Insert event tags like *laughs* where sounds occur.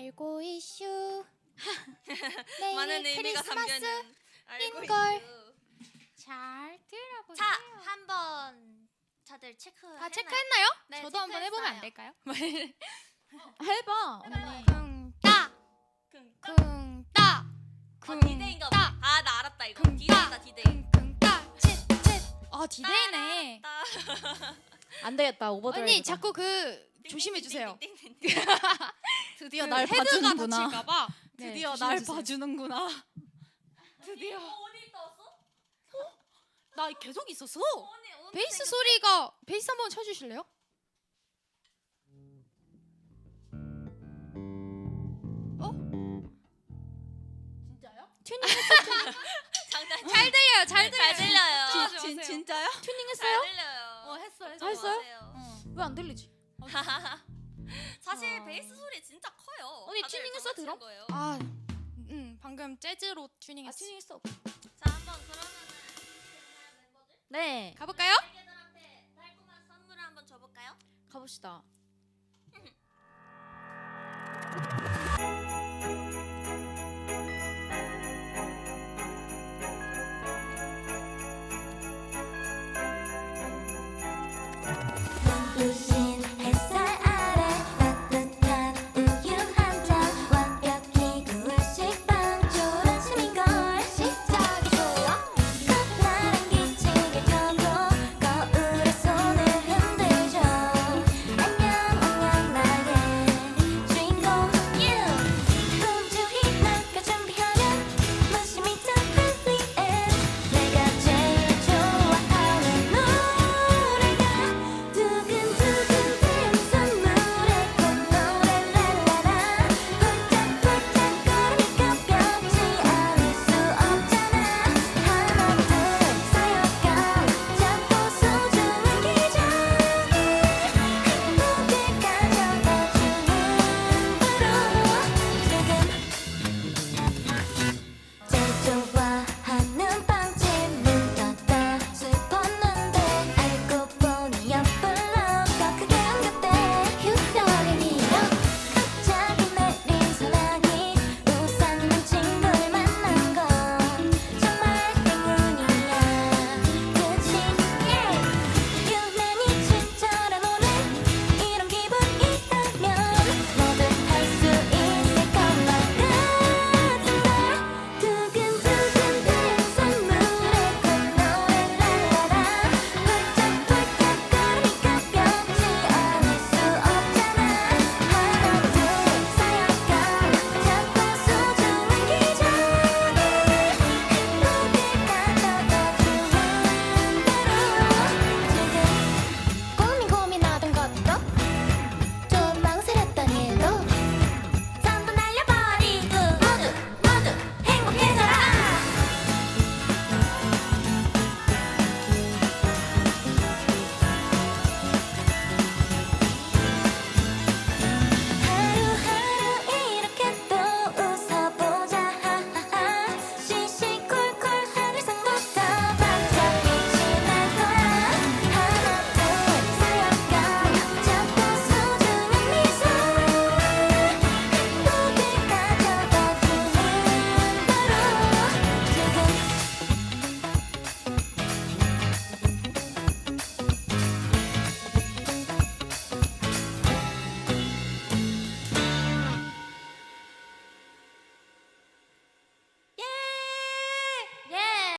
알고 이슈 내일 *laughs* 많은 의미가 크리스마스 담겨있는 알고 걸. 잘 들어보세요. 자, 한번 다들 체크. 다 체크했나요? 네, 저도 한번 해보면 안. 될까요? *laughs* 해봐. 언니. 쿵따 쿵따. 쿵따 어, 디데이인가 아, 나 알았다 이거. 쿵따. 디데이다 디데이. 쿵따 칫칫아 디데이네. 따. 안 되겠다. 오버드라이브. 언니 자꾸 그 조심해 주세요. 띵띵띵띵띵. *laughs* 드디어 그날 헤드가 봐주는구나. 다칠까봐. 드디어 날 봐주는구나. 드디어. 어, 어디 떠왔어? 나 계속 있었어. 언니 언제 베이스? 소리가 베이스 한번 쳐주실래요? 진짜요? *laughs* 장난. 잘 들려요, 잘 들려요. 잘 들려요. 진, 진, 진짜요? 잘 튜닝했어요? 들려요. 어 했어 했어. 저 했어요? 왜 안 들리지? *laughs* *laughs* 사실 아. 베이스 소리 진짜 커요. 언니 다들 튜닝했어, 장난치는 드럼? 거예요. 아, 음 방금 재즈로 아 튜닝했어. 튜닝했어. 자 한번 그러면은 멤버들 네. 가볼까요? 달콤한 선물을 한번 줘볼까요? 가봅시다.